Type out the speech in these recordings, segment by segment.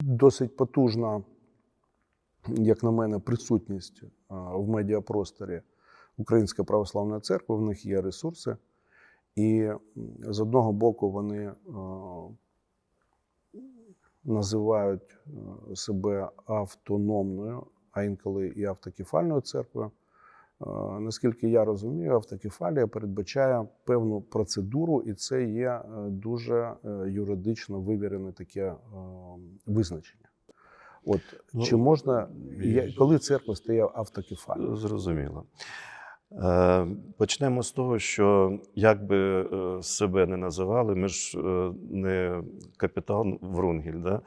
Досить потужна, як на мене, присутність в медіапросторі Української православної церкви. В них є ресурси. І з одного боку вони називають себе автономною, а інколи і автокефальною церквою. Е, Наскільки я розумію, автокефалія передбачає певну процедуру, і це є е, дуже е, юридично вивірене таке визначення. От Ну, чи можна, коли церква стає автокефальною? Зрозуміло. Почнемо з того, що як би себе не називали, ми ж не капітан Врунгіль, да?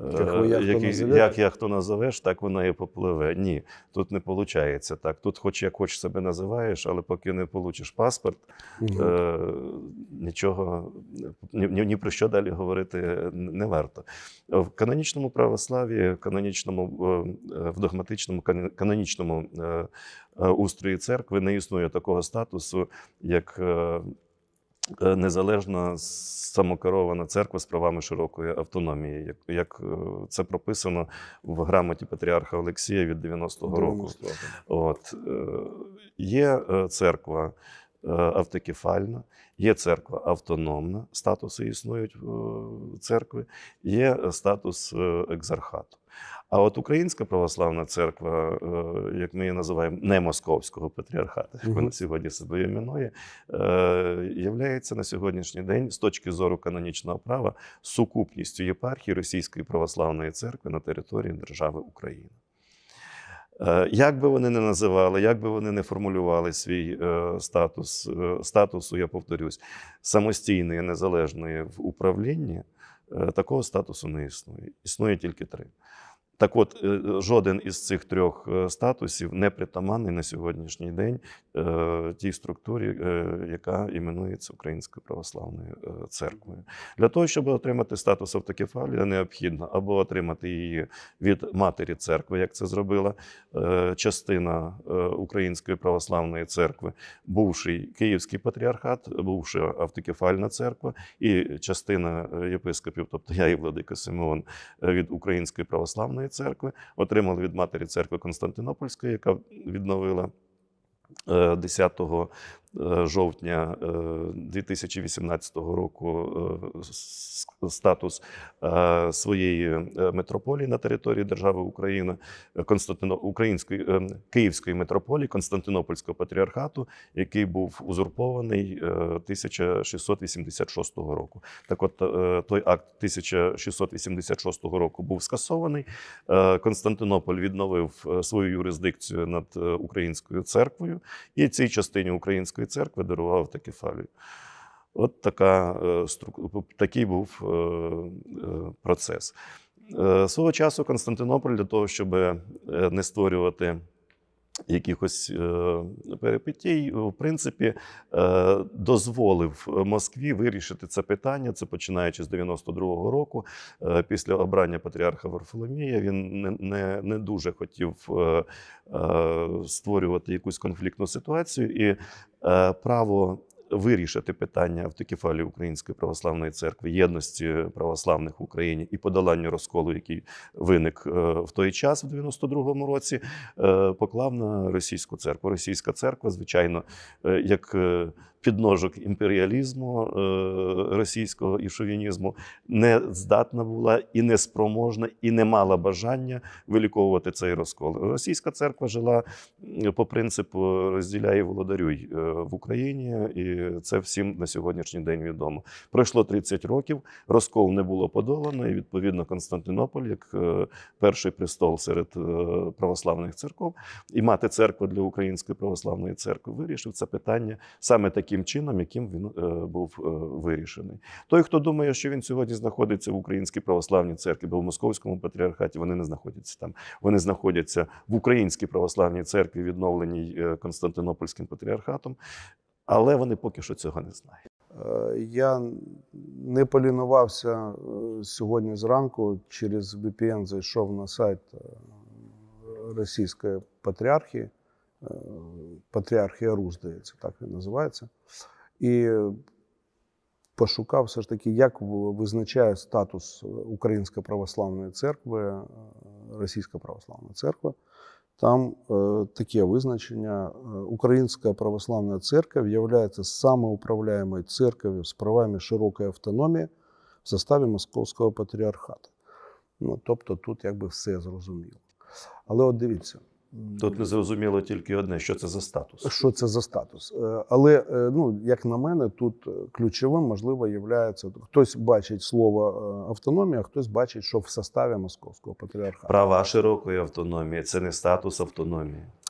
Е, Як який- як яхту назовеш, так вона і попливе. Ні, тут не виходить так. Тут, хоч як хоч себе називаєш, але поки не получиш паспорт, Мгм. е, нічого ні, ні, ні про що далі говорити не варто. В канонічному православі, в канонічному, е, в догматичному канонічному е, устрої церкви не існує такого статусу, як незалежна самокерована церква з правами широкої автономії, як, як е, це прописано в грамоті патріарха Олексія від 90-го року. От, е, є е, церква е, автокефальна, є церква автономна, статуси існують в церкви, є е, статус е, екзархату. А от Українська православна церква, е, як ми її називаємо, не московського патріархату, як вона сьогодні себе іменує, е, являється на сьогоднішній день з точки зору канонічного права сукупністю єпархії Російської православної церкви на території держави Україна. Е, Як би вони не називали, як би вони не формулювали свій статус, статусу, я повторюсь, самостійної, незалежної в управлінні, такого статусу не існує. Існує тільки три. Так от, е, жоден із цих трьох е, статусів не притаманний на сьогоднішній день е, тій структурі, яка іменується Українською православною церквою. Для того, щоб отримати статус автокефалія, необхідно або отримати її від матері церкви, як це зробила частина Української православної церкви, бувший Київський патріархат, бувша автокефальна церква, і частина єпископів, тобто я і Владика Симеон від Української православної церкви, отримали від матері церкви Константинопольської, яка відновила. е, 10 е, жовтня е, 2018 року е, статус е, своєї е, митрополії на території держави Україна, е, Константино... Української е, Київської митрополії Константинопольського патріархату, який був узурпований е, 1686 року. Так, от е, той акт 1686 року був скасований. Е, Константинополь відновив е, свою юрисдикцію над е, українською церквою, і цій частині української церкви дарував такефалію. От така, е, такий був е, е, процес. Свого часу Константинополь для того, щоб не створювати якихось перепитій, в принципі, е, дозволив Москві вирішити це питання. Це починаючи з 92-го року. Е, Після обрання патріарха Варфоломія він не, не, не дуже хотів е, е, створювати якусь конфліктну ситуацію і е, право. Вирішити питання автокефалії Української православної церкви, єдності православних в Україні і подолання розколу, який виник е, в той час, в 92-му році, е, поклав на російську церкву. Російська церква, звичайно, е, як підножок імперіалізму російського і шовінізму, не здатна була і не спроможна, і не мала бажання виліковувати цей розкол. Російська церква жила по принципу розділяй і володарюй в Україні, і це всім на сьогоднішній день відомо. Пройшло 30 років, розкол не було подолано, і відповідно Константинополь, як е, перший престол серед е, православних церков, і мати церкву для Української православної церкви вирішив це питання саме таким чином, яким він е, був вирішений. Той, хто думає, що він сьогодні знаходиться в Українській православній церкві, бо в Московському патріархаті вони не знаходяться там. Вони знаходяться в Українській православній церкві, відновленій Константинопольським патріархатом, але вони поки що цього не знають. Е, Я не полінувався е, сьогодні зранку через VPN зайшов на сайт е, Російської патріархії, Патріархія Рус, здається, так він називається. І пошукав все ж таки, як визначає статус Української православної церкви, Російська православна церква. Там е, таке визначення: е, Українська православна церковь является самоуправляемой церковью з правами широкої автономії в составі Московського патріархату. Ну, тобто тут якби все зрозуміло. Але от дивіться. Тут не зрозуміло тільки одне, що це за статус. що це за статус. Е, Але, е, ну, як на мене, тут е, ключовим, можливо, є хтось бачить слово автономія, хтось бачить, що в составі Московського патріархату. Права широкої автономії це не статус автономії.